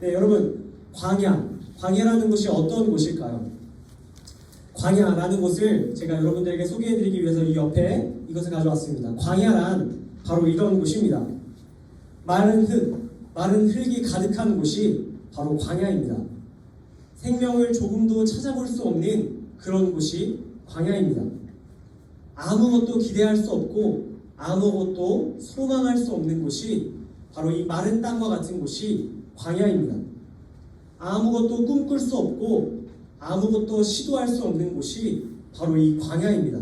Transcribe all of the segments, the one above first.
네, 여러분 광야, 광야라는 곳이 어떤 곳일까요? 광야라는 곳을 제가 여러분들에게 소개해드리기 위해서 이 옆에 이것을 가져왔습니다. 광야란 바로 이런 곳입니다. 마른 흙, 마른 흙이 가득한 곳이 바로 광야입니다. 생명을 조금도 찾아볼 수 없는 그런 곳이 광야입니다. 아무것도 기대할 수 없고 아무것도 소망할 수 없는 곳이 바로 이 마른 땅과 같은 곳이 광야입니다. 아무것도 꿈꿀 수 없고 아무것도 시도할 수 없는 곳이 바로 이 광야입니다.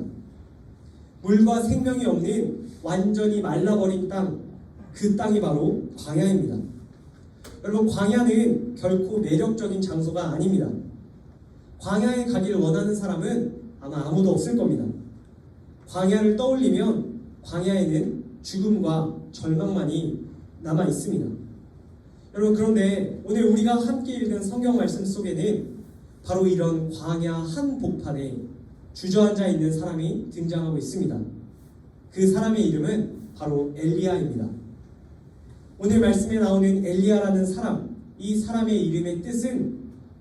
물과 생명이 없는 완전히 말라버린 땅, 그 땅이 바로 광야입니다. 여러분, 광야는 결코 매력적인 장소가 아닙니다. 광야에 가기를 원하는 사람은 아마 아무도 없을 겁니다. 광야를 떠올리면 광야에는 죽음과 절망만이 남아 있습니다. 여러분 그런데 오늘 우리가 함께 읽은 성경 말씀 속에는 바로 이런 광야 한복판에 주저앉아 있는 사람이 등장하고 있습니다. 그 사람의 이름은 바로 엘리야입니다. 오늘 말씀에 나오는 엘리야라는 사람, 이 사람의 이름의 뜻은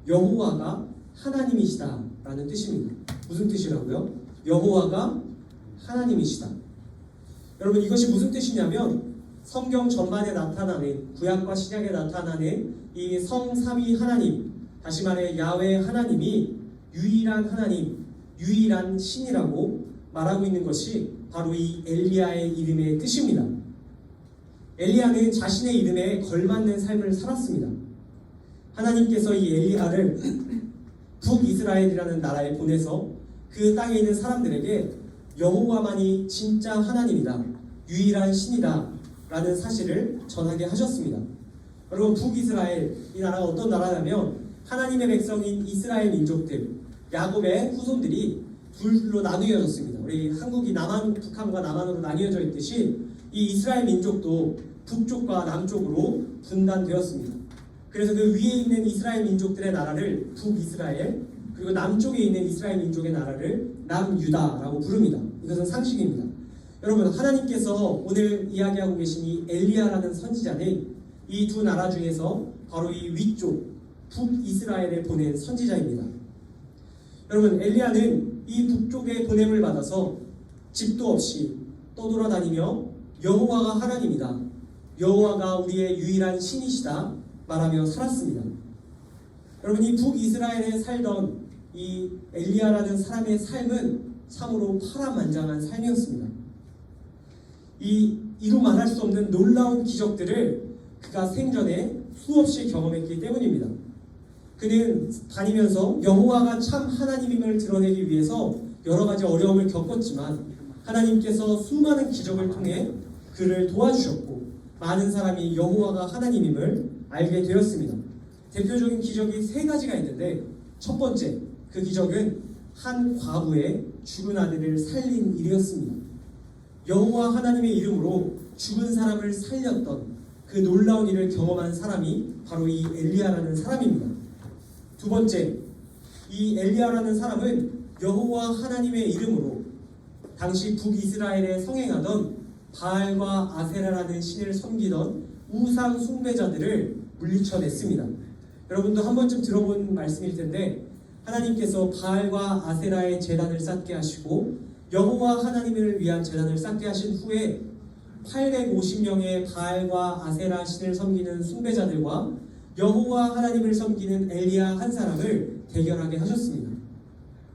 여호와가 하나님이시다라는 뜻입니다. 무슨 뜻이라고요? 여호와가 하나님이시다. 여러분 이것이 무슨 뜻이냐면 성경 전반에 나타나는 구약과 신약에 나타나는 이 성삼위 하나님 다시 말해 야외 하나님이 유일한 하나님 유일한 신이라고 말하고 있는 것이 바로 이 엘리야의 이름의 뜻입니다. 엘리야는 자신의 이름에 걸맞는 삶을 살았습니다. 하나님께서 이 엘리야를 북이스라엘이라는 나라에 보내서 그 땅에 있는 사람들에게 여호와만이 진짜 하나님이다. 유일한 신이다. 라는 사실을 전하게 하셨습니다. 여러분 북이스라엘 이 나라가 어떤 나라냐면 하나님의 백성인 이스라엘 민족들 야곱의 후손들이 둘로 나누어졌습니다. 우리 한국이 남한 북한과 남한으로 나뉘어져 있듯이 이 이스라엘 민족도 북쪽과 남쪽으로 분단되었습니다. 그래서 그 위에 있는 이스라엘 민족들의 나라를 북이스라엘 그리고 남쪽에 있는 이스라엘 민족의 나라를 남유다라고 부릅니다. 이것은 상식입니다. 여러분 하나님께서 오늘 이야기하고 계신 이 엘리야라는 선지자는 이 두 나라 중에서 바로 이 위쪽 북이스라엘에 보낸 선지자입니다. 여러분 엘리야는 이 북쪽에 보냄을 받아서 집도 없이 떠돌아다니며 여호와가 하나님이다. 여호와가 우리의 유일한 신이시다 말하며 살았습니다. 여러분 이 북이스라엘에 살던 이 엘리야라는 사람의 삶은 참으로 파란만장한 삶이었습니다. 이 이루 말할 수 없는 놀라운 기적들을 그가 생전에 수없이 경험했기 때문입니다. 그는 다니면서 여호와가 참 하나님임을 드러내기 위해서 여러 가지 어려움을 겪었지만 하나님께서 수많은 기적을 통해 그를 도와주셨고 많은 사람이 여호와가 하나님임을 알게 되었습니다. 대표적인 기적이 세 가지가 있는데 첫 번째 그 기적은 한 과부의 죽은 아들을 살린 일이었습니다. 여호와 하나님의 이름으로 죽은 사람을 살렸던 그 놀라운 일을 경험한 사람이 바로 이 엘리야라는 사람입니다. 두 번째, 이 엘리야라는 사람은 여호와 하나님의 이름으로 당시 북이스라엘에 성행하던 바알과 아세라라는 신을 섬기던 우상 숭배자들을 물리쳐냈습니다. 여러분도 한 번쯤 들어본 말씀일 텐데 하나님께서 바알과 아세라의 제단을 쌓게 하시고 여호와 하나님을 위한 제단을 쌓게 하신 후에 850명의 바알과 아세라 신을 섬기는 숭배자들과 여호와 하나님을 섬기는 엘리야 한 사람을 대결하게 하셨습니다.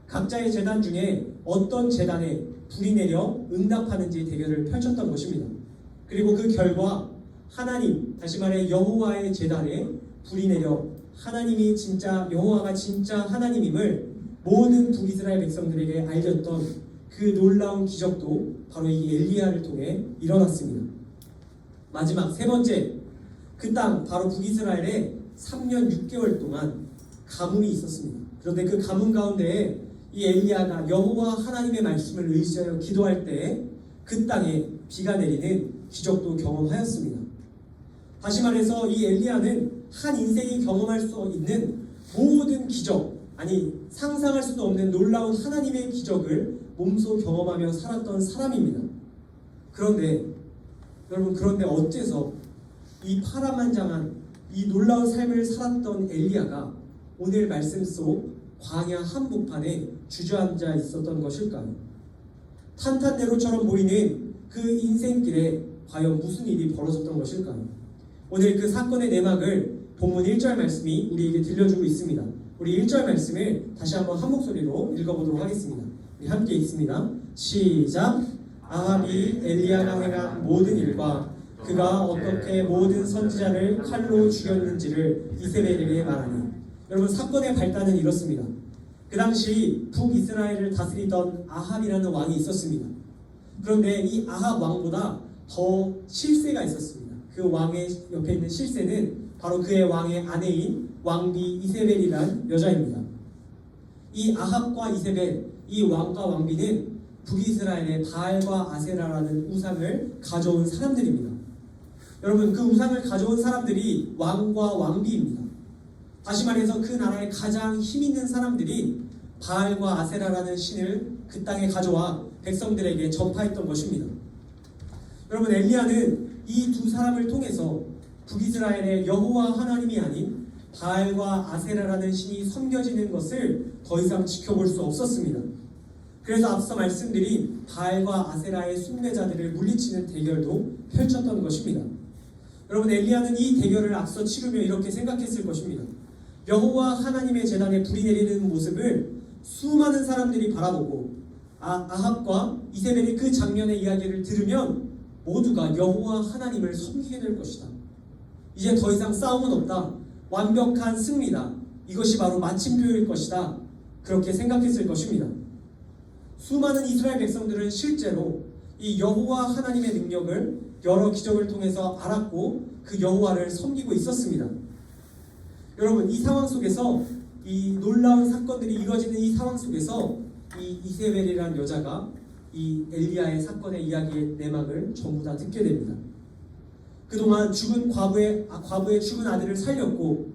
각자의 재단 중에 어떤 재단에 불이 내려 응답하는지 대결을 펼쳤던 것입니다. 그리고 그 결과 하나님, 다시 말해 여호와의 재단에 불이 내려 하나님이 진짜 여호와가 진짜 하나님임을 모든 북이스라엘 백성들에게 알렸던 그 놀라운 기적도 바로 이 엘리야를 통해 일어났습니다. 마지막 세 번째, 그 땅 바로 북이스라엘에 3년 6개월 동안 가뭄이 있었습니다. 그런데 그 가뭄 가운데에 이 엘리야가 여호와 하나님의 말씀을 의지하여 기도할 때 그 땅에 비가 내리는 기적도 경험하였습니다. 다시 말해서 이 엘리야는 한 인생이 경험할 수 있는 모든 기적, 아니 상상할 수도 없는 놀라운 하나님의 기적을 몸소 경험하며 살았던 사람입니다. 그런데 여러분 그런데 어째서 이 파란만장한 이 놀라운 삶을 살았던 엘리야가 오늘 말씀 속 광야 한복판에 주저앉아 있었던 것일까요? 탄탄대로처럼 보이는 그 인생길에 과연 무슨 일이 벌어졌던 것일까요? 오늘 그 사건의 내막을 본문 1절 말씀이 우리에게 들려주고 있습니다. 우리 1절 말씀을 다시 한번 한 목소리로 읽어보도록 하겠습니다. 함께 읽습니다. 시작. 아합이 엘리야가 행한 모든 일과 그가 어떻게 모든 선지자를 칼로 죽였는지를 이세벨에게 말하니 여러분 사건의 발단은 이렇습니다. 그 당시 북이스라엘을 다스리던 아합이라는 왕이 있었습니다. 그런데 이 아합 왕보다 더 실세가 있었습니다. 그 왕의 옆에 있는 실세는 바로 그의 왕의 아내인 왕비 이세벨이란 여자입니다. 이 아합과 이세벨, 이 왕과 왕비는 북이스라엘의 바알과 아세라라는 우상을 가져온 사람들입니다. 여러분 그 우상을 가져온 사람들이 왕과 왕비입니다. 다시 말해서 그 나라의 가장 힘 있는 사람들이 바알과 아세라라는 신을 그 땅에 가져와 백성들에게 전파했던 것입니다. 여러분 엘리야는 이 두 사람을 통해서 북이스라엘의 여호와 하나님이 아닌 바알과 아세라라는 신이 섬겨지는 것을 더 이상 지켜볼 수 없었습니다. 그래서 앞서 말씀드린 바알과 아세라의 숭배자들을 물리치는 대결도 펼쳤던 것입니다. 여러분 엘리야는 이 대결을 앞서 치르며 이렇게 생각했을 것입니다. 여호와 하나님의 재단에 불이 내리는 모습을 수많은 사람들이 바라보고 아, 아합과 이세벨이 그 장면의 이야기를 들으면 모두가 여호와 하나님을 섬기게 될 것이다. 이제 더 이상 싸움은 없다. 완벽한 승리다. 이것이 바로 마침표일 것이다. 그렇게 생각했을 것입니다. 수많은 이스라엘 백성들은 실제로 이 여호와 하나님의 능력을 여러 기적을 통해서 알았고 그 여호와를 섬기고 있었습니다. 여러분 이 상황 속에서 이 놀라운 사건들이 이루어지는 이 상황 속에서 이 이세벨이라는 여자가 이 엘리야의 사건의 이야기의 내막을 전부 다 듣게 됩니다. 그동안 죽은 과부의 아, 과부의 죽은 아들을 살렸고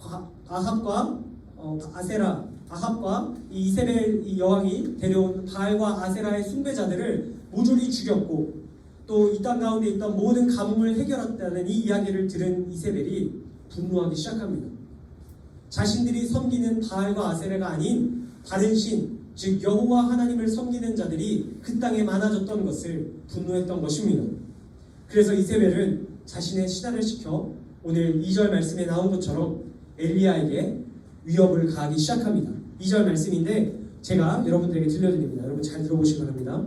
과- 아합과 어, 아세라 아합과 이 이세벨 이 여왕이 데려온 바알과 아세라의 숭배자들을 모조리 죽였고 또 이 땅 가운데 있던 모든 가뭄을 해결했다는 이 이야기를 들은 이세벨이 분노하기 시작합니다. 자신들이 섬기는 바알과 아세라가 아닌 다른 신, 즉 여호와 하나님을 섬기는 자들이 그 땅에 많아졌던 것을 분노했던 것입니다. 그래서 이세벨은 자신의 신하를 시켜 오늘 2절 말씀에 나온 것처럼 엘리야에게 위협을 가하기 시작합니다. 2절 말씀인데 제가 여러분들에게 들려드립니다. 여러분 잘 들어보시기 바랍니다.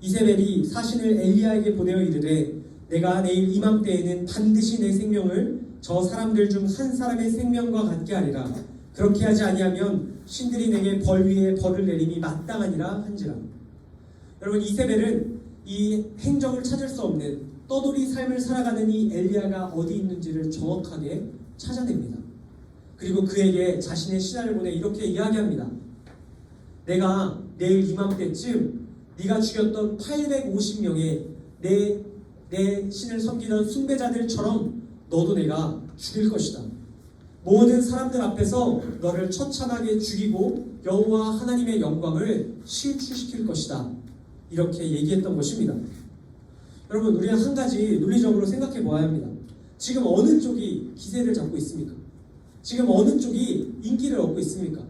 이세벨이 사신을 엘리야에게 보내어 이르되 내가 내일 이맘때에는 반드시 내 생명을 저 사람들 중 한 사람의 생명과 같게 하리라. 그렇게 하지 아니하면 신들이 내게 벌 위에 벌을 내림이 마땅하니라 한지라. 여러분 이세벨은 이 행적을 찾을 수 없는 떠돌이 삶을 살아가는 이 엘리야가 어디 있는지를 정확하게 찾아냅니다. 그리고 그에게 자신의 신하를 보내 이렇게 이야기합니다. 내가 내일 이맘때쯤 네가 죽였던 850명의 내, 내 신을 섬기던 숭배자들처럼 너도 내가 죽일 것이다. 모든 사람들 앞에서 너를 처참하게 죽이고 여호와 하나님의 영광을 실추시킬 것이다. 이렇게 얘기했던 것입니다. 여러분 우리는 한 가지 논리적으로 생각해 보아야 합니다. 지금 어느 쪽이 기세를 잡고 있습니까? 지금 어느 쪽이 인기를 얻고 있습니까?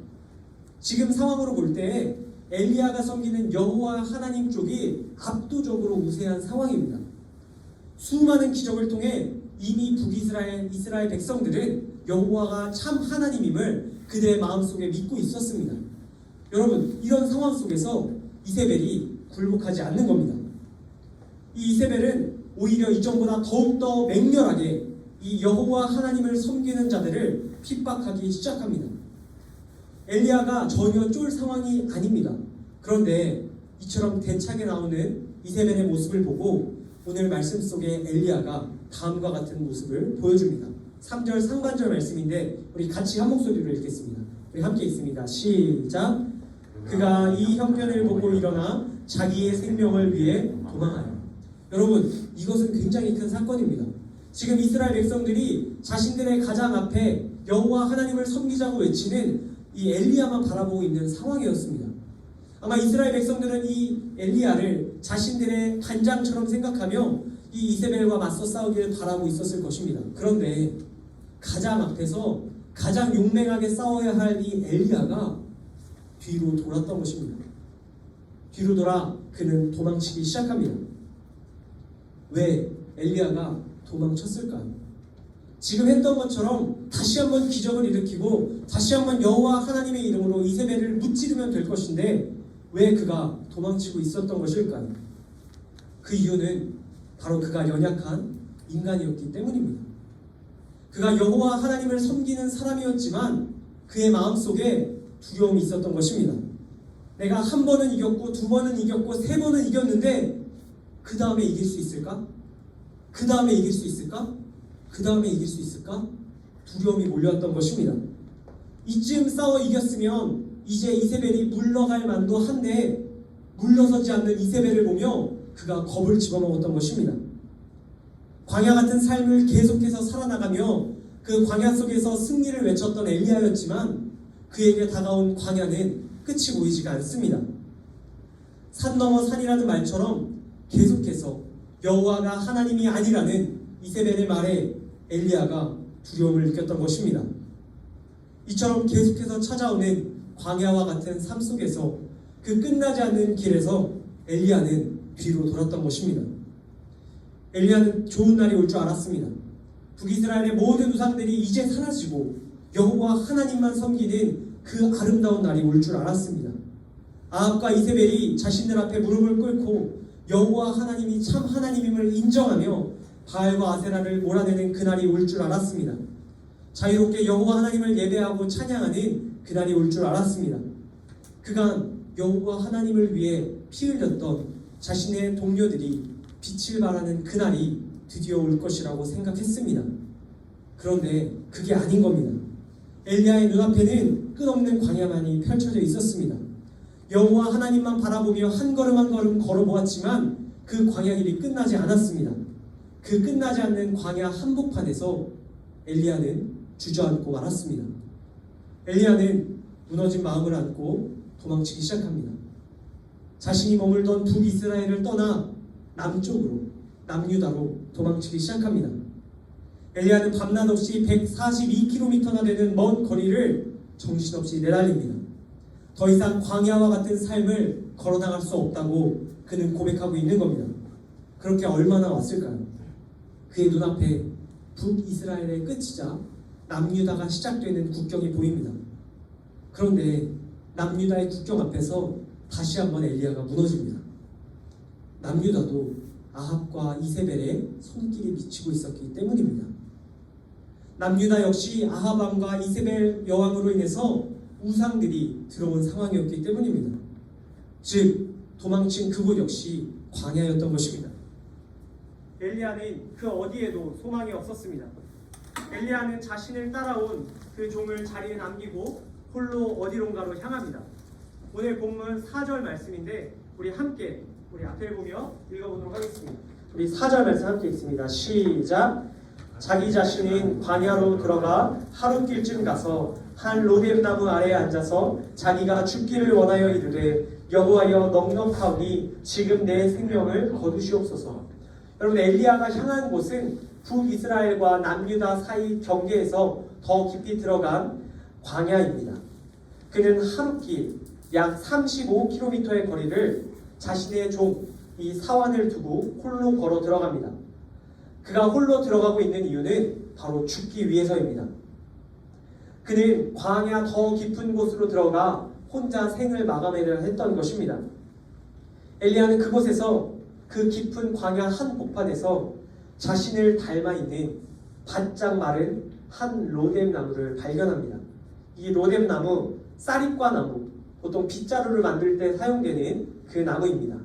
지금 상황으로 볼 때 엘리야가 섬기는 여호와 하나님 쪽이 압도적으로 우세한 상황입니다. 수많은 기적을 통해 이미 북이스라엘 이스라엘 백성들은 여호와가 참 하나님임을 그들의 마음속에 믿고 있었습니다. 여러분 이런 상황 속에서 이세벨이 굴복하지 않는 겁니다. 이 이세벨은 오히려 이전보다 더욱더 맹렬하게 이 여호와 하나님을 섬기는 자들을 핍박하기 시작합니다. 엘리야가 전혀 쫄 상황이 아닙니다. 그런데 이처럼 대차게 나오는 이세벨의 모습을 보고 오늘 말씀 속에 엘리야가 다음과 같은 모습을 보여줍니다. 3절 상반절 말씀인데 우리 같이 한 목소리로 읽겠습니다. 우리 함께 읽습니다. 시작. 그가 이 형편을 보고 일어나 자기의 생명을 위해 도망하여. 여러분 이것은 굉장히 큰 사건입니다. 지금 이스라엘 백성들이 자신들의 가장 앞에 여호와 하나님을 섬기자고 외치는 이 엘리야만 바라보고 있는 상황이었습니다. 아마 이스라엘 백성들은 이 엘리야를 자신들의 단장처럼 생각하며 이 이세벨과 맞서 싸우기를 바라고 있었을 것입니다. 그런데 가장 앞에서 가장 용맹하게 싸워야 할 이 엘리야가 뒤로 돌았던 것입니다. 뒤로 돌아 그는 도망치기 시작합니다. 왜 엘리야가 도망쳤을까요? 지금 했던 것처럼 다시 한번 기적을 일으키고 다시 한번 여호와 하나님의 이름으로 이세벨을 무찌르면 될 것인데 왜 그가 도망치고 있었던 것일까요? 그 이유는 바로 그가 연약한 인간이었기 때문입니다. 그가 여호와 하나님을 섬기는 사람이었지만 그의 마음속에 두려움이 있었던 것입니다. 내가 한 번은 이겼고 두 번은 이겼고 세 번은 이겼는데 그 다음에 이길 수 있을까? 그 다음에 이길 수 있을까? 그 다음에 이길 수 있을까? 두려움이 몰려왔던 것입니다. 이쯤 싸워 이겼으면 이제 이세벨이 물러갈 만도 한데 물러서지 않는 이세벨을 보며 그가 겁을 집어먹었던 것입니다. 광야 같은 삶을 계속해서 살아나가며 그 광야 속에서 승리를 외쳤던 엘리야였지만 그에게 다가온 광야는 끝이 보이지가 않습니다. 산 넘어 산이라는 말처럼 계속해서 여호와가 하나님이 아니라는 이세벨의 말에 엘리야가 두려움을 느꼈던 것입니다. 이처럼 계속해서 찾아오는 광야와 같은 삶 속에서 그 끝나지 않는 길에서 엘리야는 뒤로 돌았던 것입니다. 엘리야는 좋은 날이 올 줄 알았습니다. 북이스라엘의 모든 우상들이 이제 사라지고 여호와 하나님만 섬기는 그 아름다운 날이 올 줄 알았습니다. 아합과 이세벨이 자신들 앞에 무릎을 꿇고 여호와 하나님이 참 하나님임을 인정하며 바알과 아세라를 몰아내는 그날이 올 줄 알았습니다. 자유롭게 여호와 하나님을 예배하고 찬양하는 그날이 올 줄 알았습니다. 그간 여호와 하나님을 위해 피 흘렸던 자신의 동료들이 빛을 발하는 그날이 드디어 올 것이라고 생각했습니다. 그런데 그게 아닌 겁니다. 엘리야의 눈앞에는 끝없는 광야만이 펼쳐져 있었습니다. 여호와 하나님만 바라보며 한 걸음 한 걸음 걸어보았지만 그 광야 길이 끝나지 않았습니다. 그 끝나지 않는 광야 한복판에서 엘리야는 주저앉고 말았습니다. 엘리야는 무너진 마음을 안고 도망치기 시작합니다. 자신이 머물던 북이스라엘을 떠나 남쪽으로 남유다로 도망치기 시작합니다. 엘리야는 밤낮 없이 142km나 되는 먼 거리를 정신없이 내달립니다. 더 이상 광야와 같은 삶을 걸어나갈 수 없다고 그는 고백하고 있는 겁니다. 그렇게 얼마나 왔을까요? 그의 눈앞에 북이스라엘의 끝이자 남유다가 시작되는 국경이 보입니다. 그런데 남유다의 국경 앞에서 다시 한번 엘리야가 무너집니다. 남유다도 아합과 이세벨의 손길이 미치고 있었기 때문입니다. 남유다 역시 아합 왕과 이세벨 여왕으로 인해서 우상들이 들어온 상황이었기 때문입니다. 즉 도망친 그곳 역시 광야였던 것입니다. 엘리야는 그 어디에도 소망이 없었습니다. 엘리야는 자신을 따라온 그 종을 자리에 남기고 홀로 어디론가로 향합니다. 오늘 본문 4절 말씀인데 우리 함께 우리 앞에 보며 읽어보도록 하겠습니다. 우리 4절 말씀 함께 읽습니다. 시작. 자기 자신은 광야로 들어가 하룻길쯤 가서 한 로뎀 나무 아래에 앉아서 자기가 죽기를 원하여 이르되 여호와여 넉넉하오니 지금 내 생명을 거두시옵소서. 여러분 엘리야가 향한 곳은 북이스라엘과 남유다 사이 경계에서 더 깊이 들어간 광야입니다. 그는 하룻길 약 35km의 거리를 자신의 종 이 사환을 두고 홀로 걸어 들어갑니다. 그가 홀로 들어가고 있는 이유는 바로 죽기 위해서입니다. 그는 광야 더 깊은 곳으로 들어가 혼자 생을 마감하려 했던 것입니다. 엘리야는 그곳에서 그 깊은 광야 한 복판에서 자신을 닮아 있는 바짝 마른 한 로뎀 나무를 발견합니다. 이 로뎀 나무 쌀잎과 나무 보통 빗자루를 만들 때 사용되는 그 나무입니다.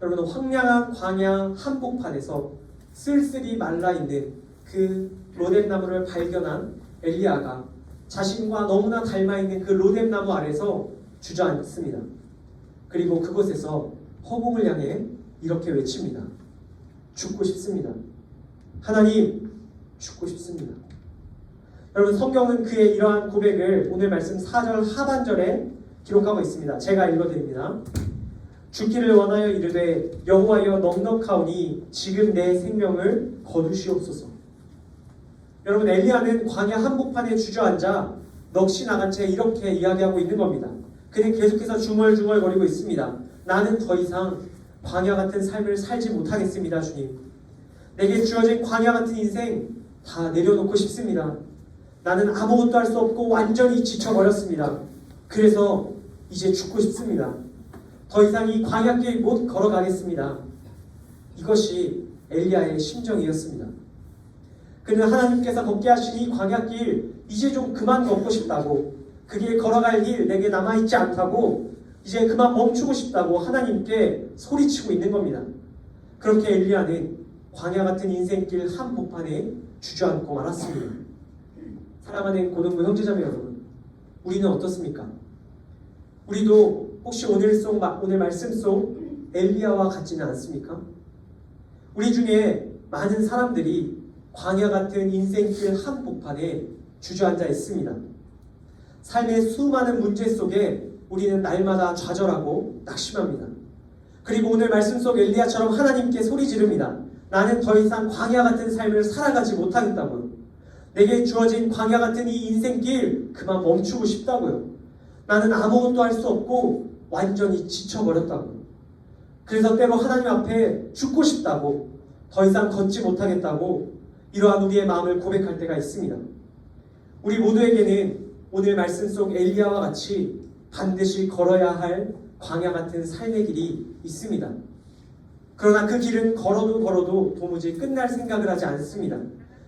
여러분 황량한 광야 한복판에서 쓸쓸히 말라 있는 그 로뎀 나무를 발견한 엘리야가 자신과 너무나 닮아 있는 그 로뎀 나무 아래서 주저앉습니다. 그리고 그곳에서 허공을 향해 이렇게 외칩니다. 죽고 싶습니다. 하나님, 죽고 싶습니다. 여러분 성경은 그의 이러한 고백을 오늘 말씀 4절 하반절에 기록하고 있습니다. 제가 읽어드립니다. 죽기를 원하여 이르되 여호와여 넉넉하오니 지금 내 생명을 거두시옵소서. 여러분 엘리야는 광야 한복판에 주저앉아 넋이 나간 채 이렇게 이야기하고 있는 겁니다. 그는 계속해서 중얼중얼거리고 있습니다. 나는 더 이상 광야 같은 삶을 살지 못하겠습니다, 주님. 내게 주어진 광야 같은 인생 다 내려놓고 싶습니다. 나는 아무것도 할 수 없고 완전히 지쳐버렸습니다. 그래서 이제 죽고 싶습니다. 더 이상 이 광야길 못 걸어가겠습니다. 이것이 엘리야의 심정이었습니다. 그는 하나님께서 걷게 하신 이 광야길 이제 좀 그만 걷고 싶다고 그길 걸어갈 일 내게 남아있지 않다고 이제 그만 멈추고 싶다고 하나님께 소리치고 있는 겁니다. 그렇게 엘리야는 광야 같은 인생길 한복판에 주저앉고 말았습니다. 사랑하는 고등부 형제자매 여러분, 우리는 어떻습니까? 우리도 혹시 오늘 속 오늘 말씀 속 엘리야와 같지는 않습니까? 우리 중에 많은 사람들이 광야 같은 인생길 한복판에 주저앉아 있습니다. 삶의 수많은 문제 속에 우리는 날마다 좌절하고 낙심합니다. 그리고 오늘 말씀 속 엘리야처럼 하나님께 소리 지릅니다. 나는 더 이상 광야 같은 삶을 살아가지 못하겠다고요. 내게 주어진 광야 같은 이 인생길 그만 멈추고 싶다고요. 나는 아무것도 할 수 없고 완전히 지쳐버렸다고요. 그래서 때로 하나님 앞에 죽고 싶다고 더 이상 걷지 못하겠다고 이러한 우리의 마음을 고백할 때가 있습니다. 우리 모두에게는 오늘 말씀 속 엘리야와 같이 반드시 걸어야 할 광야 같은 삶의 길이 있습니다. 그러나 그 길은 걸어도 걸어도 도무지 끝날 생각을 하지 않습니다.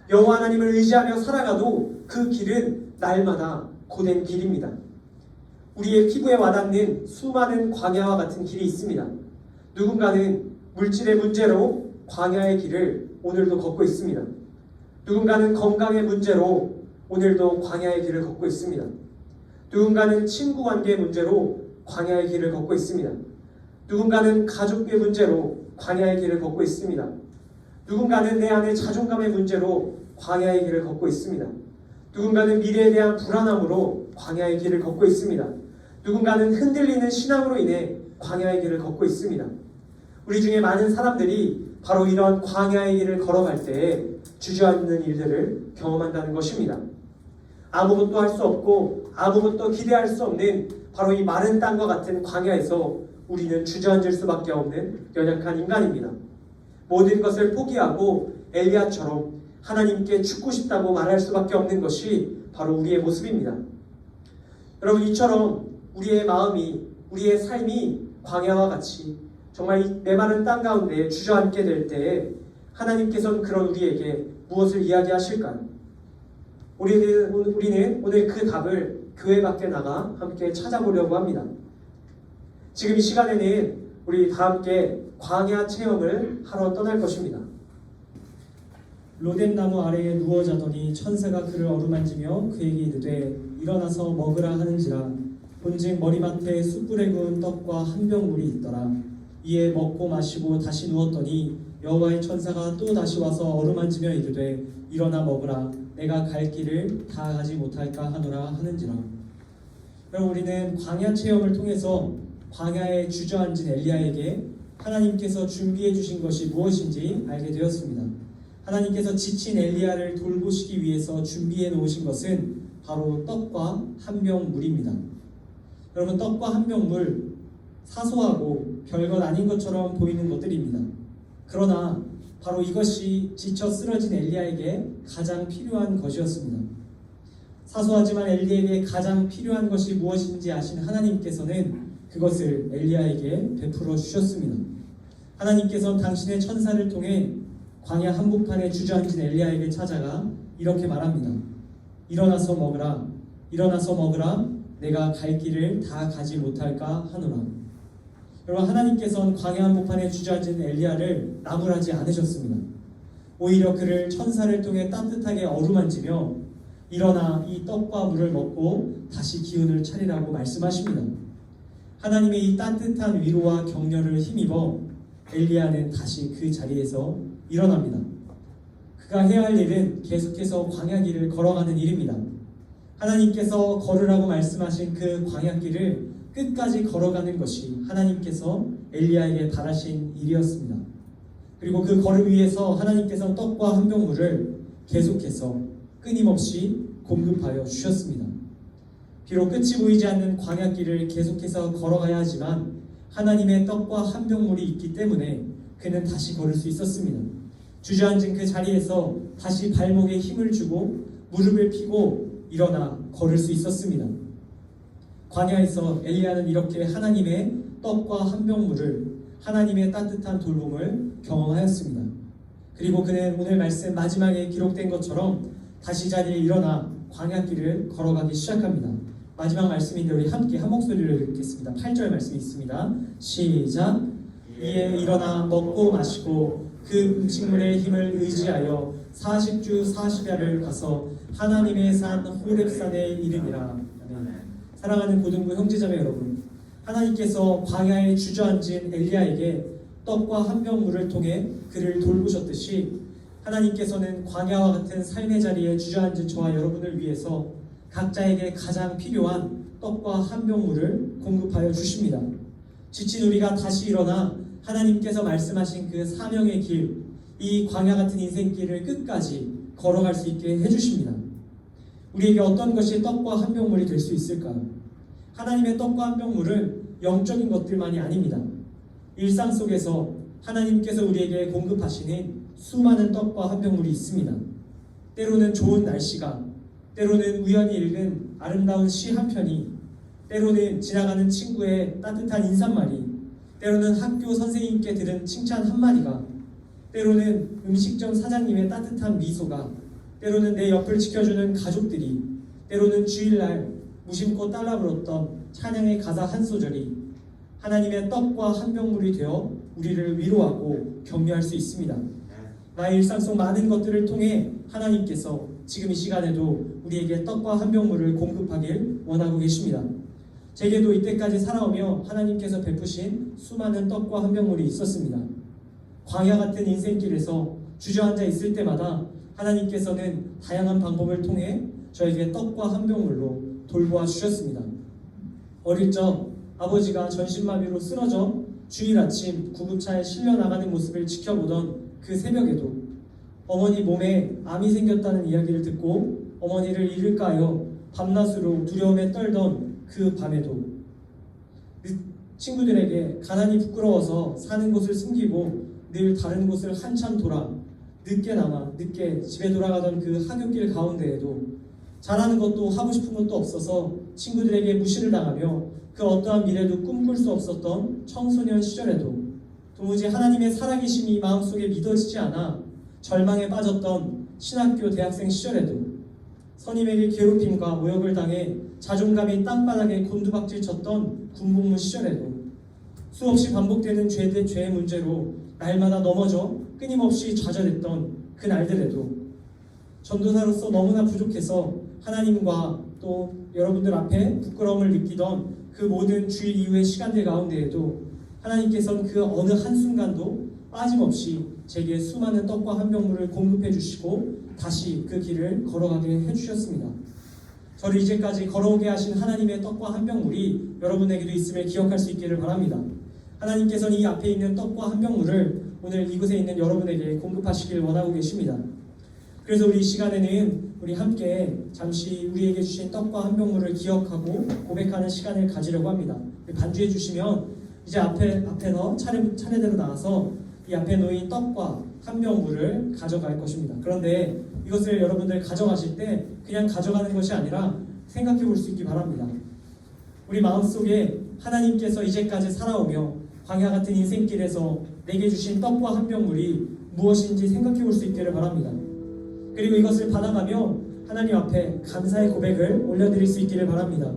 여호와 하나님을 의지하며 살아가도 그 길은 날마다 고된 길입니다. 우리의 피부에 와닿는 수많은 광야와 같은 길이 있습니다. 누군가는 물질의 문제로 광야의 길을 오늘도 걷고 있습니다. 누군가는 건강의 문제로 오늘도 광야의 길을 걷고 있습니다. 누군가는 친구 관계 문제로 광야의 길을 걷고 있습니다. 누군가는 가족의 문제로 광야의 길을 걷고 있습니다. 누군가는 내 안의 자존감의 문제로 광야의 길을 걷고 있습니다. 누군가는 미래에 대한 불안함으로 광야의 길을 걷고 있습니다. 누군가는 흔들리는 신앙으로 인해 광야의 길을 걷고 있습니다. 우리 중에 많은 사람들이 바로 이런 광야의 길을 걸어갈 때에 주저앉는 일들을 경험한다는 것입니다. 아무것도 할 수 없고 아무것도 기대할 수 없는 바로 이 마른 땅과 같은 광야에서 우리는 주저앉을 수밖에 없는 연약한 인간입니다. 모든 것을 포기하고 엘리야처럼 하나님께 죽고 싶다고 말할 수밖에 없는 것이 바로 우리의 모습입니다. 여러분 이처럼 우리의 마음이 우리의 삶이 광야와 같이 정말 이 메마른 땅 가운데 주저앉게 될 때에 하나님께서는 그런 우리에게 무엇을 이야기하실까요? 우리는, 우리는 오늘 그 답을 교회 밖에 나가 함께 찾아보려고 합니다. 지금 이 시간에는 우리 다 함께 광야 체험을 하러 떠날 것입니다. 로뎀 나무 아래에 누워 자더니 천사가 그를 어루만지며 그에게 이르되 일어나서 먹으라 하는지라. 본즉 머리맡에 숯불에 구운 떡과 한 병 물이 있더라. 이에 먹고 마시고 다시 누웠더니 여호와의 천사가 또 다시 와서 어루만지며 이르되 일어나 먹으라. 내가 갈 길을 다 가지 못할까 하노라 하는지라. 그럼 우리는 광야 체험을 통해서 광야에 주저앉은 엘리야에게 하나님께서 준비해 주신 것이 무엇인지 알게 되었습니다. 하나님께서 지친 엘리야를 돌보시기 위해서 준비해 놓으신 것은 바로 떡과 한 병 물입니다. 여러분 떡과 한 병 물 사소하고 별것 아닌 것처럼 보이는 것들입니다. 그러나 바로 이것이 지쳐 쓰러진 엘리야에게 가장 필요한 것이었습니다. 사소하지만 엘리에게 가장 필요한 것이 무엇인지 아신 하나님께서는 그것을 엘리야에게 베풀어 주셨습니다. 하나님께서는 당신의 천사를 통해 광야 한복판에 주저앉은 엘리야에게 찾아가 이렇게 말합니다. 일어나서 먹으라. 일어나서 먹으라. 내가 갈 길을 다 가지 못할까 하노라. 여러분 하나님께서는 광야 한복판에 주저앉은 엘리야를 나무라지 않으셨습니다. 오히려 그를 천사를 통해 따뜻하게 어루만지며 일어나 이 떡과 물을 먹고 다시 기운을 차리라고 말씀하십니다. 하나님의 이 따뜻한 위로와 격려를 힘입어 엘리야는 다시 그 자리에서 일어납니다. 그가 해야 할 일은 계속해서 광야길을 걸어가는 일입니다. 하나님께서 걸으라고 말씀하신 그 광야길을 끝까지 걸어가는 것이 하나님께서 엘리야에게 바라신 일이었습니다. 그리고 그 걸음 위에서 하나님께서 떡과 한 병물을 계속해서 끊임없이 공급하여 주셨습니다. 비록 끝이 보이지 않는 광야길을 계속해서 걸어가야 하지만 하나님의 떡과 한 병물이 있기 때문에 그는 다시 걸을 수 있었습니다. 주저앉은 그 자리에서 다시 발목에 힘을 주고 무릎을 펴고 일어나 걸을 수 있었습니다. 광야에서 엘리야는 이렇게 하나님의 떡과 한 병 물을 하나님의 따뜻한 돌봄을 경험하였습니다. 그리고 그는 오늘 말씀 마지막에 기록된 것처럼 다시 자리에 일어나 광야길을 걸어가기 시작합니다. 마지막 말씀인데 우리 함께 한 목소리를 읽겠습니다. 8절 말씀이 있습니다. 시작. 이에 일어나 먹고 마시고 그 음식물의 힘을 의지하여 40주 40야를 가서 하나님의 산 호렙산에 이르니라. 사랑하는 고등부 형제자매 여러분, 하나님께서 광야에 주저앉은 엘리야에게 떡과 한 병 물을 통해 그를 돌보셨듯이 하나님께서는 광야와 같은 삶의 자리에 주저앉은 저와 여러분을 위해서 각자에게 가장 필요한 떡과 한 병 물을 공급하여 주십니다. 지친 우리가 다시 일어나 하나님께서 말씀하신 그 사명의 길, 이 광야 같은 인생길을 끝까지 걸어갈 수 있게 해주십니다. 우리에게 어떤 것이 떡과 한 병물이 될 수 있을까요? 하나님의 떡과 한 병물은 영적인 것들만이 아닙니다. 일상 속에서 하나님께서 우리에게 공급하시는 수많은 떡과 한 병물이 있습니다. 때로는 좋은 날씨가, 때로는 우연히 읽은 아름다운 시 한 편이, 때로는 지나가는 친구의 따뜻한 인사말이, 때로는 학교 선생님께 들은 칭찬 한마디가, 때로는 음식점 사장님의 따뜻한 미소가, 때로는 내 옆을 지켜주는 가족들이, 때로는 주일날 무심코 따라 불었던 찬양의 가사 한 소절이 하나님의 떡과 한 병물이 되어 우리를 위로하고 격려할 수 있습니다. 나의 일상 속 많은 것들을 통해 하나님께서 지금 이 시간에도 우리에게 떡과 한 병물을 공급하길 원하고 계십니다. 제게도 이때까지 살아오며 하나님께서 베푸신 수많은 떡과 한 병물이 있었습니다. 광야 같은 인생길에서 주저앉아 있을 때마다 하나님께서는 다양한 방법을 통해 저에게 떡과 한 병물로 돌보아 주셨습니다. 어릴 적 아버지가 전신마비로 쓰러져 주일 아침 구급차에 실려 나가는 모습을 지켜보던 그 새벽에도 어머니 몸에 암이 생겼다는 이야기를 듣고 어머니를 잃을까 하여 밤낮으로 두려움에 떨던 그 밤에도 늦- 친구들에게 가난이 부끄러워서 사는 곳을 숨기고 늘 다른 곳을 한참 돌아 늦게나마 늦게 집에 돌아가던 그 하굣길 가운데에도 잘하는 것도 하고 싶은 것도 없어서 친구들에게 무시를 당하며 그 어떠한 미래도 꿈꿀 수 없었던 청소년 시절에도 도무지 하나님의 살아계심이 마음속에 믿어지지 않아 절망에 빠졌던 신학교 대학생 시절에도 선임에게 괴롭힘과 모욕을 당해 자존감이 땅바닥에 곤두박질 쳤던 군복무 시절에도 수없이 반복되는 죄대 죄의 문제로 날마다 넘어져 끊임없이 좌절했던 그 날들에도 전도사로서 너무나 부족해서 하나님과 또 여러분들 앞에 부끄러움을 느끼던 그 모든 주일 이후의 시간들 가운데에도 하나님께서는 그 어느 한순간도 빠짐없이 제게 수많은 떡과 한 병물을 공급해 주시고 다시 그 길을 걸어가게 해 주셨습니다. 저를 이제까지 걸어오게 하신 하나님의 떡과 한 병물이 여러분에게도 있음을 기억할 수 있기를 바랍니다. 하나님께서는 이 앞에 있는 떡과 한 병물을 오늘 이곳에 있는 여러분에게 공급하시길 원하고 계십니다. 그래서 우리 이 시간에는 우리 함께 잠시 우리에게 주신 떡과 한 병물을 기억하고 고백하는 시간을 가지려고 합니다. 반주해 주시면 이제 앞에 앞에서 차례 차례대로 나와서 이 앞에 놓인 떡과 한 병물을 가져갈 것입니다. 그런데 이것을 여러분들 가져가실 때 그냥 가져가는 것이 아니라 생각해 볼 수 있기 바랍니다. 우리 마음속에 하나님께서 이제까지 살아오며 광야 같은 인생길에서 내게 주신 떡과 한 병 물이 무엇인지 생각해 볼 수 있기를 바랍니다. 그리고 이것을 받아가며 하나님 앞에 감사의 고백을 올려드릴 수 있기를 바랍니다.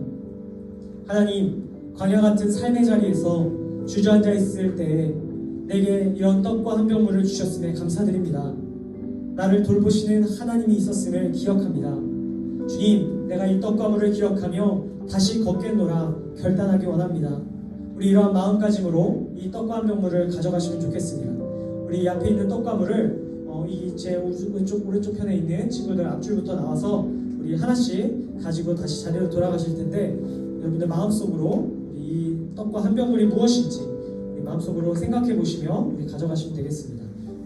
하나님, 광야 같은 삶의 자리에서 주저앉아 있을 때 내게 이런 떡과 한 병 물을 주셨음에 감사드립니다. 나를 돌보시는 하나님이 있었음을 기억합니다. 주님, 내가 이 떡과 물을 기억하며 다시 걷겠노라 결단하기 원합니다. 우리 이러한 마음가짐으로 이 떡과 한 병물을 가져가시면 좋겠습니다. 우리 이 앞에 있는 떡과 물을 어, 이제 왼쪽 오른쪽 편에 있는 친구들 앞줄부터 나와서 우리 하나씩 가지고 다시 자리로 돌아가실 텐데 여러분들 마음속으로 이 떡과 한 병물이 무엇인지 마음속으로 생각해 보시며 우리 가져가시면 되겠습니다.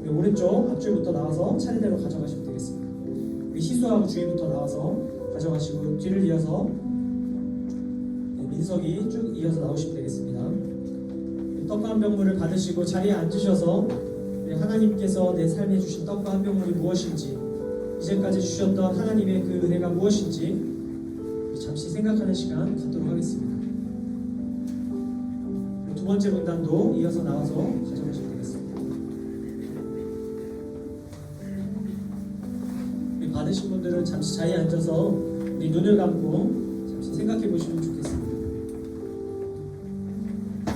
오른쪽 앞줄부터 나와서 차례대로 가져가시면 되겠습니다. 희수하고 주희부터 나와서 가져가시고 뒤를 이어서 네, 민석이 쭉 이어서 나오시면 되겠습니다. 떡과 한 병물을 받으시고 자리에 앉으셔서 우리 하나님께서 내 삶에 주신 떡과 한 병물이 무엇인지 이제까지 주셨던 하나님의 그 은혜가 무엇인지 잠시 생각하는 시간 갖도록 하겠습니다. 두 번째 문단도 이어서 나와서 가져가시면 되겠습니다. 분들은 잠시 자리에 앉아서 우리 눈을 감고 잠시 생각해 보시면 좋겠습니다.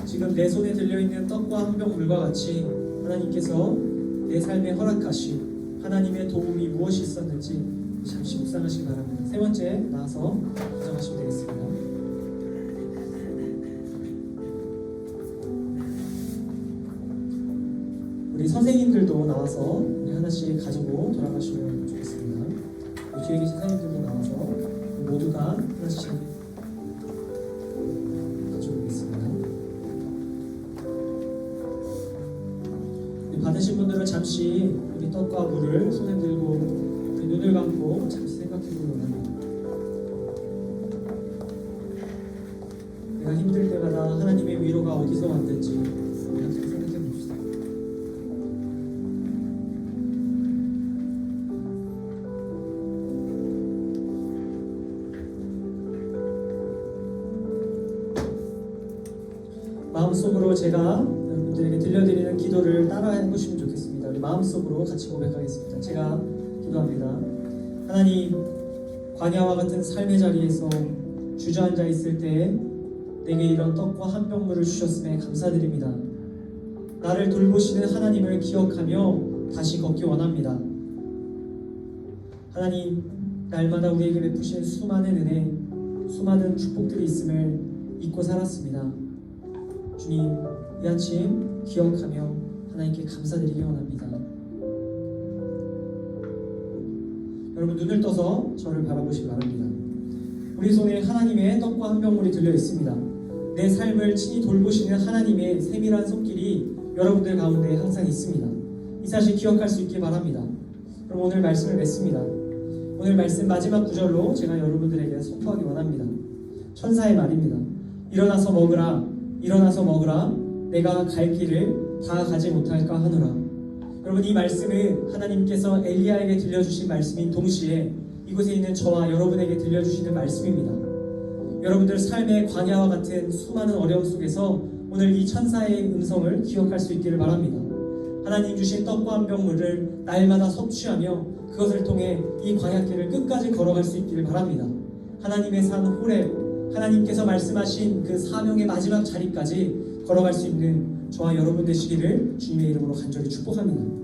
지금 내 손에 들려있는 떡과 한 병 물과 같이 하나님께서 내 삶에 허락하신 하나님의 도움이 무엇이 있었는지 잠시 묵상하시기 바랍니다. 세 번째 나와서 가져가시면 되겠습니다. 우리 선생님들도 나와서 하나씩 가지고 돌아가시면 뒤에 계신 선생님들도 나와서 모두가 하나씩 가져오겠습니다. 우리 받으신 분들은 잠시 우리 떡과 물을 손에 들고 우리 눈을 감고 잠시 생각해 보기 원합니다. 내가 힘들 때마다 하나님의 위로가 어디서 왔는지 마음속으로 제가 여러분들에게 들려드리는 기도를 따라 해보시면 좋겠습니다. 우리 마음속으로 같이 고백하겠습니다. 제가 기도합니다. 하나님, 광야와 같은 삶의 자리에서 주저앉아 있을 때 내게 이런 떡과 한 병물을 주셨음에 감사드립니다. 나를 돌보시는 하나님을 기억하며 다시 걷기 원합니다. 하나님, 날마다 우리에게 베푸시는 수많은 은혜, 수많은 축복들이 있음을 잊고 살았습니다. 주님, 이 아침 기억하며 하나님께 감사드리기 원합니다. 여러분 눈을 떠서 저를 바라보시기 바랍니다. 우리 손에 하나님의 떡과 한 병물이 들려 있습니다. 내 삶을 친히 돌보시는 하나님의 세밀한 손길이 여러분들 가운데 항상 있습니다. 이 사실 기억할 수 있길 바랍니다. 그럼 오늘 말씀을 맺습니다. 오늘 말씀 마지막 구절로 제가 여러분들에게 선포하기 원합니다. 천사의 말입니다. 일어나서 먹으라, 일어나서 먹으라, 내가 갈 길을 다 가지 못할까 하노라. 여러분 이 말씀은 하나님께서 엘리야에게 들려주신 말씀인 동시에 이곳에 있는 저와 여러분에게 들려주시는 말씀입니다. 여러분들 삶의 광야와 같은 수많은 어려움 속에서 오늘 이 천사의 음성을 기억할 수 있기를 바랍니다. 하나님 주신 떡과 한 병 물을 날마다 섭취하며 그것을 통해 이 광야길을 끝까지 걸어갈 수 있기를 바랍니다. 하나님의 산 호렙, 하나님께서 말씀하신 그 사명의 마지막 자리까지 걸어갈 수 있는 저와 여러분 되시기를 주님의 이름으로 간절히 축복합니다.